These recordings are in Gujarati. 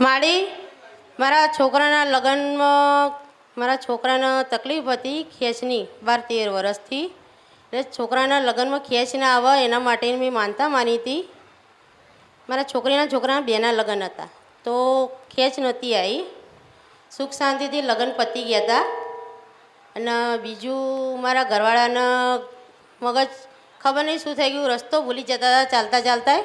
મારી મારા છોકરાના લગ્નમાં મારા છોકરાને તકલીફ હતી ખેંચની બાર તેર વર્ષથી. એટલે છોકરાના લગ્નમાં ખેંચ ના આવે એના માટે મેં માનતા માની હતી. મારા છોકરીના છોકરાના બેના લગ્ન હતા. તો ખેંચ નહોતી આવી. સુખ શાંતિથી લગ્ન પતી ગયા હતા. અને બીજું મારા ઘરવાળાના મગજ ખબર નહીં શું થઈ ગયું, રસ્તો ભૂલી જતા હતા, ચાલતા ચાલતા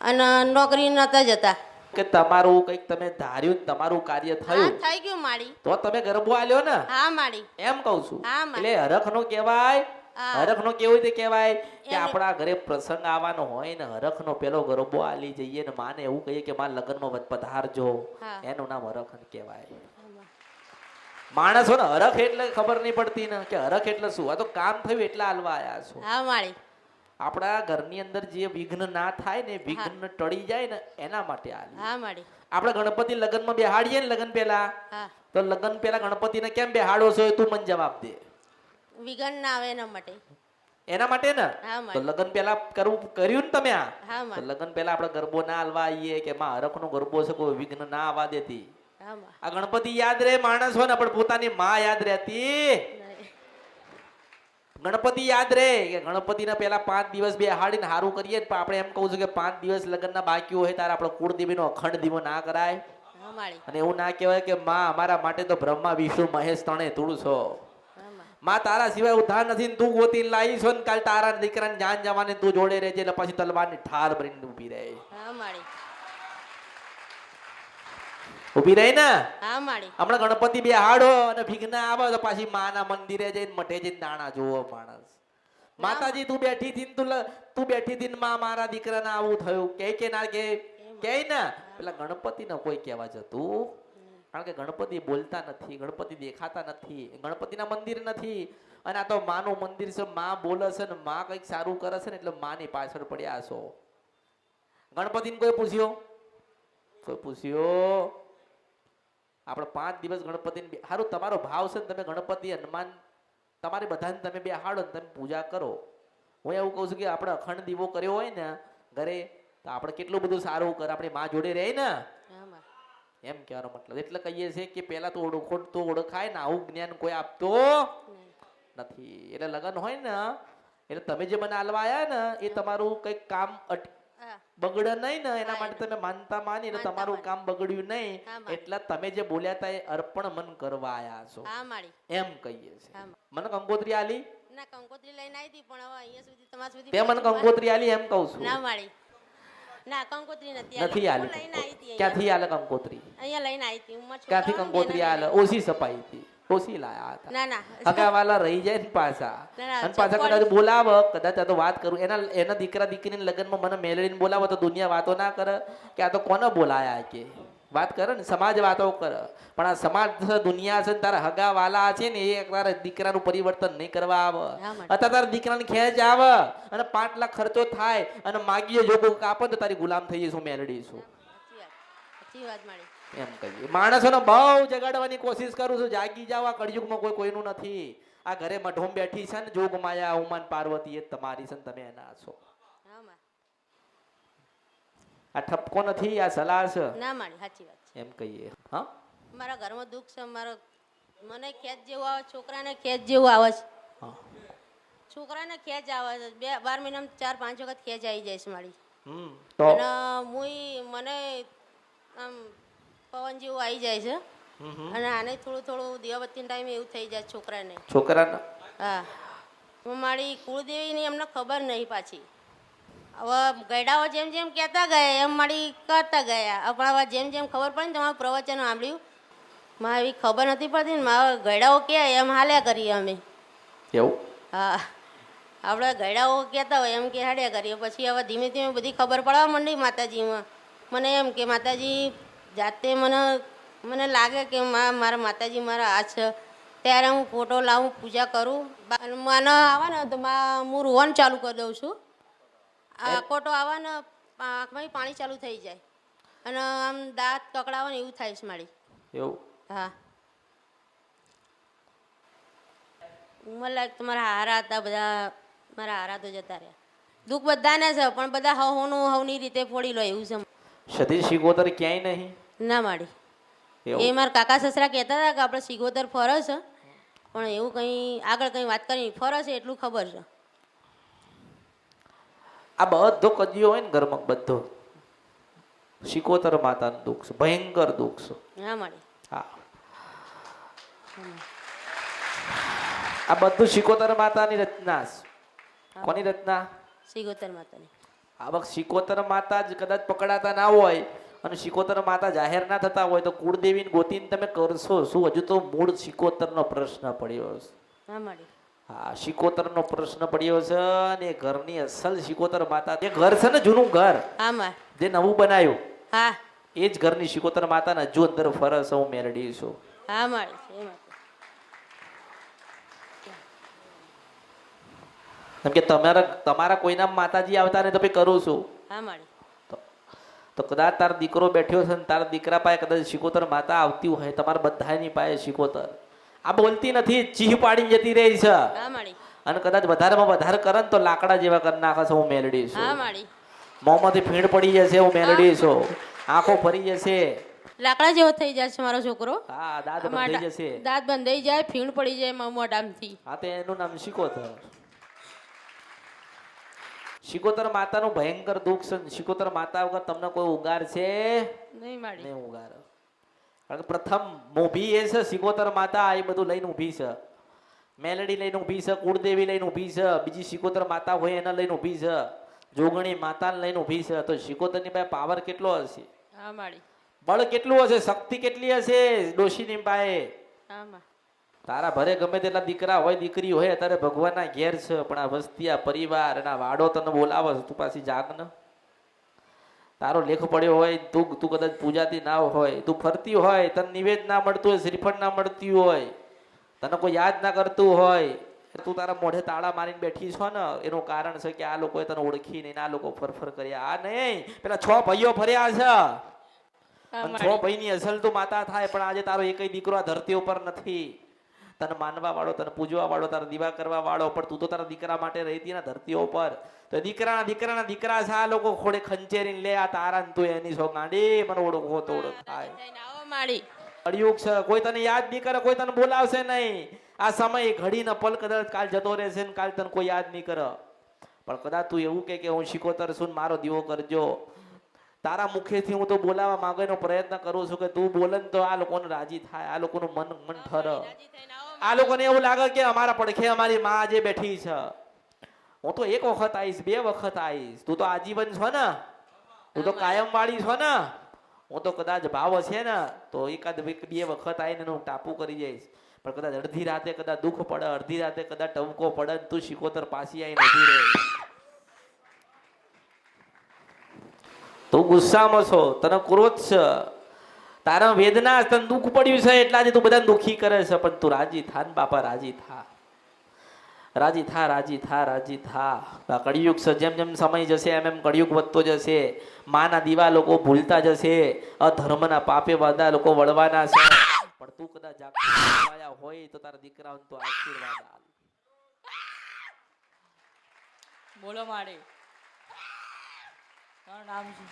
અને નોકરી નહોતા જતા. કે તમારું કંઈક તમે ધાર્યું તમારું કાર્ય થયું. થઈ ગયું માડી તો તમે ગરબો આલ્યો ને? હા માડી એમ કહું છું. એટલે હરખ નો હરખનો કહેવાય હા. હરખનો કેવું રીતે કહેવાય? કે આપણા ઘરે પ્રસંગ આવવાનો હોય ને હરખનો પેલો ગરબો આલી જઈએ ને માને એવું કહીએ કે મારા લગ્નમાં વધ પધારજો. એનું નામ હરખ કહેવાય. માણસો ને હરખ એટલે ખબર નહીં પડતી ને કે હરખ એટલે શું? આ તો કામ થયું એટલે હાલવા આયા છો. હા માડી આપણા ઘરની અંદર જે વિઘ્ન ના થાય ને વિઘ્ન ટળી જાય ને એના માટે આ આપણે ગણપતિ લગ્નમાં બેહાડીએ ને લગ્ન પહેલા તો લગ્ન પહેલા ગણપતિને કેમ બેહાડો છો તું મને જવાબ દે. વિઘ્ન ના આવે એના માટે. એના માટે ને? તો લગ્ન પહેલા કરવું કર્યું ને તમે આ? તો લગ્ન પહેલા આપણે ગરબો ના હાલવા આવીએ કે માં હરખનો ગરબો છે કોઈ વિઘ્ન ના આવવા દેતી. આ ગણપતિ યાદ રહે માણસ હોય ને પણ પોતાની માં યાદ રહેતી. ગણપતિ યાદ રહે કે ગણપતિના પહેલા પાંચ દિવસ બે હાડીને હારું કરીએ પણ આપણે એમ કહું છું કે પાંચ દિવસ લગ્નના બાકી હોય ત્યારે આપણો કુળદેવીનો અખંડ દીવો ના કરાય. અને એવું ના કહેવાય કે માં અમારા માટે તો બ્રહ્મા વિષ્ણુ મહેશ તણે તુળ છો. મા. માં તારા સિવાય ઉધાર નથી તું ગોતી લાવી છો ને કાલ તારા દીકરાને જાન જવાની તું જોડે રહેજે એટલે પછી તલવારની ઠાર ભરીને ઊભી રહે. માડી રહી ને? હા માડી હમણાં ગણપતિ બે હાડો અને ભીગના આવે તો પાછી માના મંદિરે જઈને મઠે જઈને દાણા જોવો માણસ. માતાજી તું બેઠી થી તું તું બેઠી થી માં મારા દીકરાને આવું થયું. કે કે ના કે કે ને? પેલા ગણપતિ ને કોઈ કહેવા જતું. કારણ કે ગણપતિ બોલતા નથી ગણપતિ દેખાતા નથી ગણપતિના મંદિર નથી. અને આ તો માનું મંદિર છે માં બોલે છે ને માં કંઈક સારું કરે છે ને એટલે માની પાછળ પડ્યા છો. ગણપતિને કોઈ પૂછ્યો? કોઈ પૂછ્યો? આપણે પાંચ દિવસ ગણપતિને સારું તમારો ભાવ છે ને તમે ગણપતિ હનુમાન તમારે બધાને તમે બે હાડો ને તમે પૂજા કરો. હું એવું કહું છું કે આપણે અખંડ દીવો કર્યો હોય ને ઘરે તો આપણે કેટલું બધું સારું કરે આપણી માં જોડે રહે ને. એમ કહેવાનો મતલબ. એટલે કહીએ છીએ કે પહેલા તો ઓળખો તો ઓળખાય ને આવું જ્ઞાન કોઈ આપતો નથી. એટલે લગન હોય ને એટલે તમે જે મને આલવા આવ્યા ને એ તમારું કંઈક કામ અટ હા બગડે નહીં ને એના માટે તમે માનતા માની ને તમારું કામ બગડ્યું નહીં એટલે તમે જે બોલ્યા હતા એ અર્પણ મન કરવા આયા છો. એમ કહીએ છે મને કંકોત્રી આલી? ના કંકોત્રી લઈને આવી હતી પણ હવે અહીંયા સુધી તમારા સુધી તે મને કંકોત્રી આલી એમ કહું છું. ના માળી ના કંકોત્રી નથી નથી આલી. ક્યાંથી આલે કંકોત્રી? અહીંયા લઈને આવી હતી ઉંમર ક્યાંથી કંકોત્રી આલે? ઓછી સપાઈ હતી ઓછી લાયા હતા. હવે હગાવાલા રહી જાય ને પાછા. અને પાછા કદાચ બોલાવે કદાચ આ તો વાત કરું. એના એના દીકરા દીકરીને લગ્નમાં મને મેળવીને બોલાવે તો દુનિયા વાતો ના કરે કે આ તો કોને બોલાયા કે? વાત કરે ને સમાજ વાતો કરે. પણ આ સમાજ દુનિયા છે તારા હગા વાલા છે ને એ તારા દીકરાનું પરિવર્તન નહીં કરવા આવે. અથવા તારા દીકરાને ખેંચ આવે અને પાંચ લાખ ખર્ચો થાય અને માગીએ જોગો કાપો તો તારી ગુલામ થઈ જઈશું મેળડીશું સાચી વાત. માડી એમ કહીએ. માણસોને બહુ જગાડવાની કોશિશ કરું છું. જાગી જાવ આ કળિયુગમાં કોઈ કોઈનું નથી. આ ઘરે મઢોમ બેઠી છે ને જોગ માયા ઉમાન પાર્વતી એ તમારી છે ને તમે એના છો. આ ઠપકો નથી આ સલાહ છે. ના માડી સાચી વાત છે. એમ કહીએ. હા? મારા ઘરમાં દુઃખ છે મારો મને ખેંચ જેવું આવે છોકરાને ખેંચ જેવું આવે છે. હા. છોકરાને ખેંચ આવે છે. બે બાર મહિનામાં ચાર પાંચ વખત ખેંચ આવી જાય છે મારી. હમ તો? અને મુય મને આમ પવન જેવું આવી જાય છે. અને આને થોડું થોડું દિવાબત્તીના ટાઈમ એવું થઈ જાય છોકરાને. છોકરાને? હા. હું મારી કુળદેવીની એમને ખબર નહીં પાછી. હવે ગયડાઓ જેમ જેમ કહેતા ગયા એમ મારી કરતા ગયા. પણ હવે જેમ જેમ ખબર પડે ને તમારું પ્રવચન સાંભળ્યું. મારે એવી ખબર નથી પડતી ને મારા ગયડાઓ કે એમ હાલ્યા કરીએ અમે. એવું? હા. આપણે ગયડાઓ કહેતા હોય એમ કે હાડ્યા કરીએ. પછી હવે ધીમે ધીમે બધી ખબર પડવા માંડી માતાજીમાં. મને એમ કે માતાજી જાતે મને મને લાગે કે મા મારા માતાજી મારા આ છે. ત્યારે હું ફોટો લાવું પૂજા કરું. મને આવે ને તો મા હું રોવાનું ચાલુ કરી દઉં છું. આ કોટો આવે ને આંખમાં પાણી ચાલુ થઈ જાય. અને આમ દાંત કકડાવે ને એવું થાય છે મારી. એવું? હા. મને લાયક તમારા મારા હારા હતા બધા મારા હારા તો જતા રહ્યા. દુઃખ બધાને છે પણ બધા હવ હોનું હવની રીતે ફોડી લો એવું છે. સતી શિકોતર ક્યાંય નહીં. ના માડી. એ મારા કાકા સસરા કહેતા હતા કે આપણે સિગોદર ફરો છે. પણ એવું કંઈ આગળ કંઈ વાત કરી ફરો છે એટલું ખબર છે. આ બધો કદીઓ હોય ને ઘરમાં બધો. સિકોતર માતાનું દુઃખ છે. ભયંકર દુઃખ છે. ના માડી. હા. આ બધું સિકોતર માતાની રચના છે. કોની રચના? સિકોતર માતાની. આ વખત સિકોતર માતા જ કદાચ પકડાતા ના હોય અને શિકોતર માતા જાહેર ના થતા હોય તો કુળદેવીને ગોતીને તમે કરશો શું? હજુ તો મૂળ શિકોતરનો પ્રશ્ન પડ્યો છે. હા શિકોતરનો પ્રશ્ન પડ્યો છે અને ઘરની અસલ શિકોતર માતા જે ઘર છે ને જૂનું ઘર? જે નવું બનાવ્યું? હા. એ જ ઘરની શિકોતર માતાને હજુ અંદર ફરસ હું મેળડી છું. હા માડી કેમ કે તમારા તમારા કોઈના માતાજી આવતા ને તો કરું છું. હા માડી તો કદાચ તારો દીકરો બેઠ્યો છે ને તારા દીકરા પાસે કદાચ શિકોતર માતા આવતી હોય તમારા બધાની પાસે શિકોતર. આ બોલતી નથી ચીહ પાડીને જતી રહી છે. અને કદાચ વધારેમાં વધારે કરે ને તો લાકડા જેવા કરી નાખે છે હું મેલડી છું. મોંમાંથી ફીણ પડી જશે હું મેલડી છું. આંખો ફરી જશે. લાકડા જેવો થઈ જાય છે મારો છોકરો. હા દાંત બંધાઈ જશે. દાંત બંધાઈ જાય ફીણ પડી જાય મોઢામાંથી. હા તો એનું નામ શિકોતર. શિકોતર માતાનું ભયંકર દુઃખ છે. શિકોતર માતા વગર તમને કોઈ ઉગાર છે? નહીં માડી નહીં ઉગાર. કારણ કે પ્રથમ મોભી એ છે શિકોતર માતા એ બધું લઈને ઊભી છે. મેલડી લઈને ઊભી છે કુળદેવી લઈને ઊભી છે બીજી શિકોતર માતા હોય એને લઈને ઊભી છે. જોગણી માતાને લઈને ઊભી છે. તો શિકોતરની પાસે પાવર કેટલો હશે? હા માડી બળ કેટલું હશે? શક્તિ કેટલી હશે? ડોશીની પાસે? હા મા. તારા ભરે ગમે તેટલા દીકરા હોય દીકરી હોય અત્યારે ભગવાનના ઘેર છે પણ આ વસ્તી આ પરિવાર એના વાડો તને બોલાવે છે તું પાછી જાગ ને. તારો લેખ પડ્યો હોય તું તું કદાચ પૂજાતી ના હોય તું ફરતી હોય તને નિવેદ ના મળતું હોય શ્રીફળ ના મળતી હોય તને કોઈ યાદ ના કરતું હોય તું તારા મોઢે તાળા મારીને બેઠી છો ને એનું કારણ છે કે આ લોકોએ તને ઓળખી નહીં ને આ લોકો ફરફર કર્યા. આ નહીં પેલા છ ભાઈઓ ફર્યા છે. છ ભાઈ ભાઈની અસલ તો માતા થાય પણ આજે તારો એકય દીકરો આ ધરતી ઉપર નથી. તને માનવા વાળો તને પૂજવા વાળો તારા દીવા કરવા વાળો પણ તું તો તારા દીકરા માટે રહેતી હતી ને ધરતીઓ પર. તો દીકરાના દીકરાના દીકરા છે આ લોકો ખોડે ખંચેરીને લે આ તારા ને તું એની છો ગાંડી મને ઓળખો તો થાય કળિયુગ છે કોઈ તને યાદ નહીં કરે કોઈ તને બોલાવશે નહીં. આ સમય ઘડીને પલ કદાચ કાલ જતો રહેશે ને કાલ તને કોઈ યાદ નહીં કરે. પણ કદાચ તું એવું કે કે હું શીખોતર છું ને મારો દીવો કરજો. તારા મુખેથી હું તો બોલાવા માંગવાનો પ્રયત્ન કરું છું કે તું બોલે તો આ લોકોને રાજી થાય આ લોકોનું મન મન ઠર. આ લોકોને એવું લાગે કે અમારા પડખે અમારી માં આજે બેઠી છે. હું તો એક વખત આવીશ, બે વખત આવીશ. તું તો આજીવન છો ને? તું તો કાયમ વાળી છો ને? હું તો કદાચ ભાવ છે ને, તો એકાદ બે વખત આવીને હું ટાપુ કરી જઈશ. પણ કદાચ અડધી રાતે કદાચ દુઃખ પડે, અડધી રાતે કદાચ ટમકો પડે તું શિકોતર પાછી આવીને ઊભી રહે. તું ગુસ્સામાં છો, તને ક્રોધ છે. તારા વેદના તને દુઃખ પડ્યું છે એટલા જ તું બધા દુઃખી કરે છે. પણ તું રાજી થા ને બાપા, રાજી થા. રાજી થા રાજી થા રાજી થા. કળિયુગ છે, જેમ જેમ સમય જશે, એમ એમ કળિયુગ વધતો જશે. માના દીવા લોકો ભૂલતા જશે. અધર્મના પાપે બધા લોકો વળવાના છે. પણ તું કદાચ જાગૃત હોય તો તારા દીકરાઓને તો આશીર્વાદ આપ બોલો માડી નામ શું?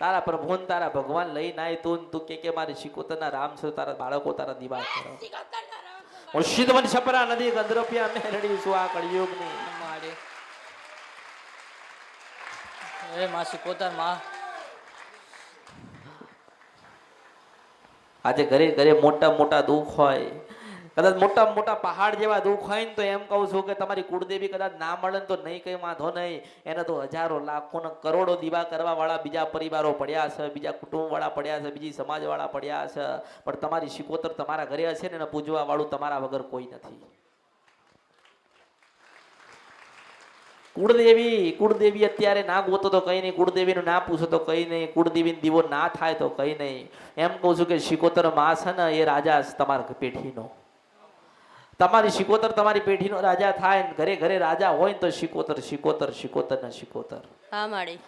તારા પ્રભુ ને તારા ભગવાન લઈ નાય તું તું કે કે મારી શિકોતરના રામ છો તારા બાળકો તારા દીવા કરો. હું સિદ્ધવન છપરા નદી ગંધરોપિયા મેરડી છું આ કળિયુગની માડી એ માં શીખોતરમાં. આજે ઘરે ઘરે મોટા મોટા દુઃખ હોય. કદાચ મોટા મોટા પહાડ જેવા દુઃખ હોય ને તો એમ કહું છું કે તમારી કુળદેવી કદાચ ના મળે તો નહીં, કઈ વાંધો નહીં. એને તો હજારો, લાખો ને કરોડો દીવા કરવા વાળા બીજા પરિવારો પડ્યા છે, બીજા કુટુંબ વાળા પડ્યા છે, બીજી સમાજ વાળા પડ્યા છે. પણ તમારી શિકોતર તમારા ઘરે હશે ને એને પૂજવા વાળું તમારા વગર કોઈ નથી. કુળદેવી કુળદેવી અત્યારે ના ગોતો તો કઈ નહીં, કુળદેવીનું ના પૂછો તો કઈ નહીં કુળદેવી દીવો ના થાય તો કઈ નહીં. એમ કહું છું કે શિકોતર માસ છે ને એ રાજા તમારા પેઢીનો. તમારી શિકોતર તમારી પેઢીનો રાજા થાય ને ઘરે ઘરે રાજા હોય ને તો શિકોતર શિકોતર શિકોતર ને શિકોતર. હા માડી.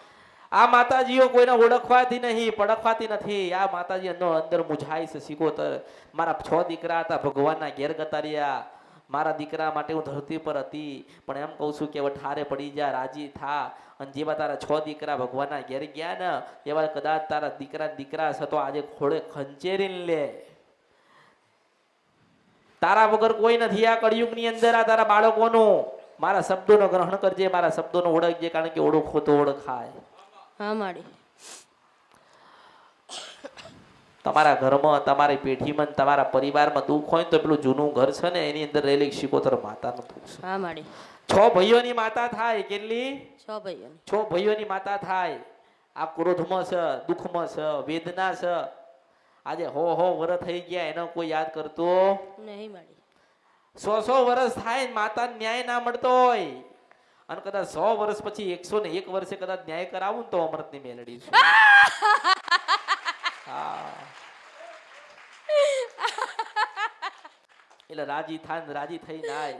આ માતાજીઓ કોઈને ઓળખવાથી નહીં પડખવાતી નથી. આ માતાજી અંદર મુજાય છે શિકોતર. મારા છ દીકરા હતા ભગવાનના ઘેર ગતાર્યા મારા દીકરા માટે હું ધરતી પર હતી. પણ એમ કહું છું કે હવે ઠારે પડી જા રાજી થા. અને જેવા તારા છ દીકરા ભગવાનના ઘેર ગયા ને એવા કદાચ તારા દીકરા દીકરા છે તો આજે ખોળે ખંચેરીને લે. તારા વગર કોઈ નથી આ કળિયુગની અંદર આ તારા બાળકોનું. મારા શબ્દોનો ગ્રહણ કરજે મારા શબ્દોનો ઓળખજે કારણ કે ઓળખો તો ઓળખાય. હા માડી. તમારા ઘરમાં તમારી પેઢીમાં તમારા પરિવારમાં દુઃખ હોય તો પેલું જૂનું ઘર છે ને એની અંદર રહેલી શિકોતર માતાનું દુઃખ હા માડી. છ ભાઈઓની માતા થાય કેટલી? છ ભાઈઓની. છ ભાઈઓની માતા થાય. આ ક્રોધમાં છે દુઃખમાં છે વેદના છે. આજે હો હો વર થઈ ગયા એનો કોઈ યાદ કરતો? નહીં સો સો વર્ષ થાય ને માતાને ન્યાય ના મળતો હોય. અને કદાચ સો વર્ષ પછી એકસો ને એક વર્ષે કદાચ ન્યાય કરાવું ને તો અમૃતની મેલડી છે. હા. એટલે રાજી થાય ને રાજી થઈ નાય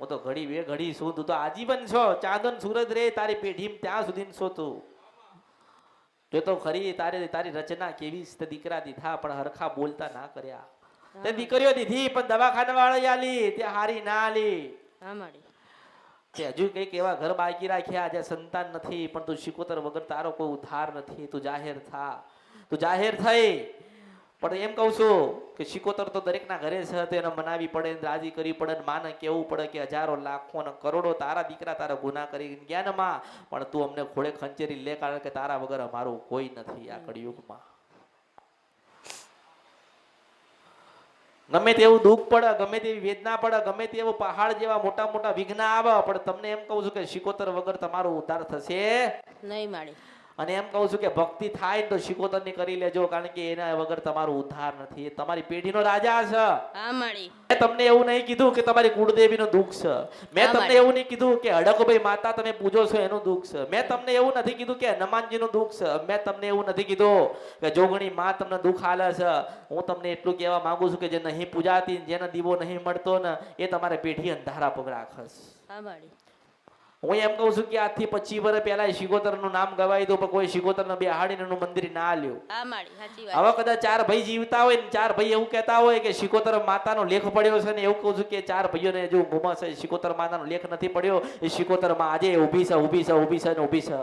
હું તો ઘડી બે ઘડી છું તું તો આજીવન છો. ચાંદન સુરજ રે તારી પેઢી ત્યાં સુધી તું જો તો ખરી તારે તારી રચના કેવી છે? દીકરા દીધા પણ હરખા બોલતા ના કર્યા. તે દીકરીઓ દીધી પણ દવાખાના વાળા આલી તે હારી ના આલી. તે હજુ કંઈક એવા ઘર બાકી રાખ્યા જે સંતાન નથી પણ તું શિકોતર વગર તારો કોઈ ઉધાર નથી તું જાહેર થા. તું જાહેર થઈ. પણ એમ કહું છું કે શિકોતર તો દરેકના ઘરે છે તો મનાવી પડે રાજી કરવી પડે ને માને કેવું પડે કે હજારો લાખો ને કરોડો તારા દીકરા તારા ગુના કરી જ્ઞાનમાં પણ તું અમને ખોળે ખંચેરી લે કારણ કે તારા વગર અમારું કોઈ નથી આ કળિયુગમાં. ગમે તેવું દુઃખ પડે, ગમે તેવી વેદના પડે, ગમે તેવો પહાડ જેવા મોટા મોટા વિઘ્ન આવે, પણ તમને એમ કહું છું કે શિકોતર વગર તમારો ઉદ્ધાર થશે. નહીં માડી અને એમ કહું છું કે ભક્તિ થાય ને તો શિકોતરની કરી લેજો કારણ કે એના વગર તમારો ઉદ્ધાર નથી. એ તમારી પેઢીનો રાજા છે. હા મેં તમને એવું નહીં કીધું કે તમારી કુળદેવીનું દુઃખ છે. મેં તમને એવું નહીં કીધું કે અડકભાઈ માતા તમે પૂજો છો એનું દુઃખ છે. મેં તમને એવું નથી કીધું કે હનુમાનજીનું દુઃખ છે. મેં તમને એવું નથી કીધું કે જોગણી માં તમને દુઃખ હાલે છે. હું તમને એટલું કહેવા માંગુ છું કે જે નહીં પૂજાતી જેનો દીવો નહીં મળતો ને એ તમારે પેઢી અંધારા પગ રાખસ હા એમ કહું છું કે આજથી પચી વર્ષ પહેલા શિકોતરનું નામ ગવાઈ દો પણ કોઈ શિકોતર ને બેહાડીને નું મંદિર ના લ્યો હવે કદાચ ચાર ભાઈ જીવતા હોય ને ચાર ભાઈ એવું કહેતા હોય કે શિકોતર માતાનો લેખ પડ્યો છે ને એવું કહું છું કે ચાર ભાઈઓને જો ગુમા છે શિકોતર માતાનો લેખ નથી પડ્યો એ શિકોતરમાં આજે ઊભી છે ઊભી છે ઊભી છે ને ઊભી છે.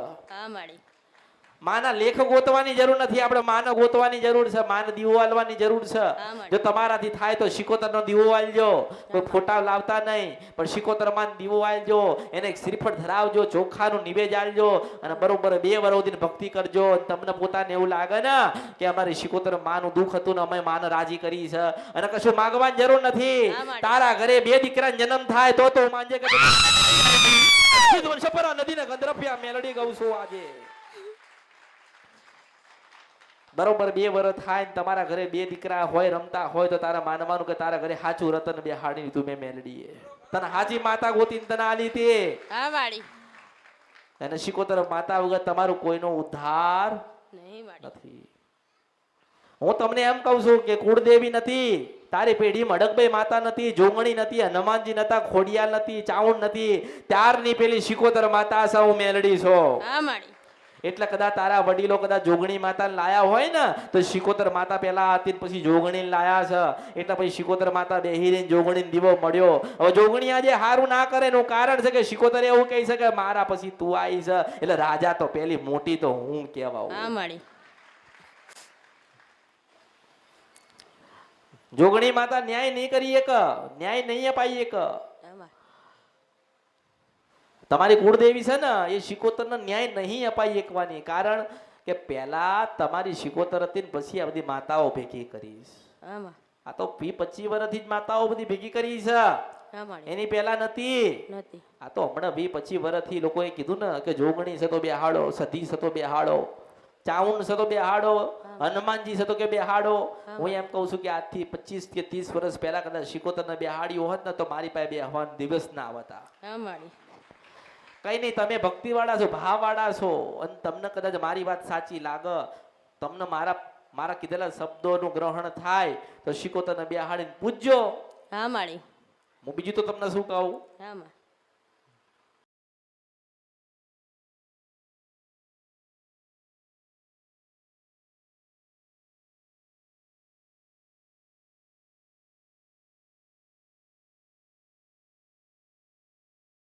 માના લેખ ગોતવાની જરૂર નથી. આપણે માને ગોતવાની જરૂર છે. માને દીવો વાલવાની જરૂર છે. જો તમારાથી થાય તો શિકોતર નો દીવો વાલજો કોઈ ફોટા લાવતા નહીં પણ શિકોતરમાં દીવો વાલજો એને શ્રીફળ ધરાવજો ચોખાનું નિવેદ આલજો અને બરોબર બે વર ભક્તિ કરજો. તમને પોતાને એવું લાગે ને કે અમારી શિકોતર માનું દુઃખ હતું ને અમે માને રાજી કરી છે. અને કશું માંગવાની જરૂર નથી. તારા ઘરે બે દીકરા જન્મ થાય તો તો માંજે કે સપરા નદીને ગંધરફિયા મેલડી ગઉં છું આજે. બરોબર બે વર્ષ થાય ને તમારા ઘરે બે દીકરા હોય રમતા હોય તો તારા માનવાનું કે તારા ઘરે સાચું રતન બે હાડી તું મેં મેલડીએ. તને હાજી માતા ગોતી તને આલી તે. હા વાળી અને શિકોતર માતા વગર તમારું કોઈનો ઉદ્ધાર નથી. હું તમને એમ કહું છું કે કુળદેવી નથી તારી પેઢીમાં અડકભાઈ માતા નથી જોગણી નથી હનુમાનજી નતા ખોડિયાલ નથી ચાઉંડ નથી ત્યારની પેલી શીખોતર માતા સૌ મેલડી છો. હા માડી એટલે કદાચ તારા વડીલો કદાચ જોગણી માતા લાયા હોય ને તો શિકોતર માતા પહેલા હતી પછી જોગણી લાયા છે. એટલે પછી શિકોતર માતા બેહીને જોગણી દીવો મળ્યો. હવે જોગણી આજે હારું ના કરે એનું કારણ છે કે શિકોતર એવું કહી છે કે મારા પછી તું આવી છે એટલે રાજા તો પેલી મોટી તો હું કેવા જોગણી માતા ન્યાય નહીં કરી એક ન્યાય નહીં અપાઈ એક. તમારી કુળદેવી છે ને એ શિકોતરને ન્યાય નહીં અપાઈ એકવાની. કારણ કે પહેલા તમારી શિકોતર હતી ને પછી આ બધી માતાઓ ભેગી કરીશ. આ તો પી પચીસ વર્ષથી જ માતાઓ બધી ભેગી કરી છે. એની પહેલા નથી. આ તો હમણાં વી પચીસ વર્ષથી લોકોએ કીધું ને કે જોગણી છે તો બેહાડો સધી છે તો બેહાડો ચાઉન છે તો બેહાડો હનુમાનજી છે તો કે બેહાડો. હું એમ કહું છું કે આજથી પચીસ કે ત્રીસ વર્ષ પહેલા કદાચ શિકોતરને બેહાડ્યો હોત ને તો મારી પાસે બેહવાના દિવસ ના આવતા. કઈ નહીં તમે ભક્તિવાળા છો ભાવવાળા છો. અને તમને કદાચ મારી વાત સાચી લાગે તમને મારા મારા કીધેલા શબ્દોનું ગ્રહણ થાય તો શીખો તને બેહાડીને પૂજજો. હા માળી. હું બીજું તો તમને શું કહું? હા મા.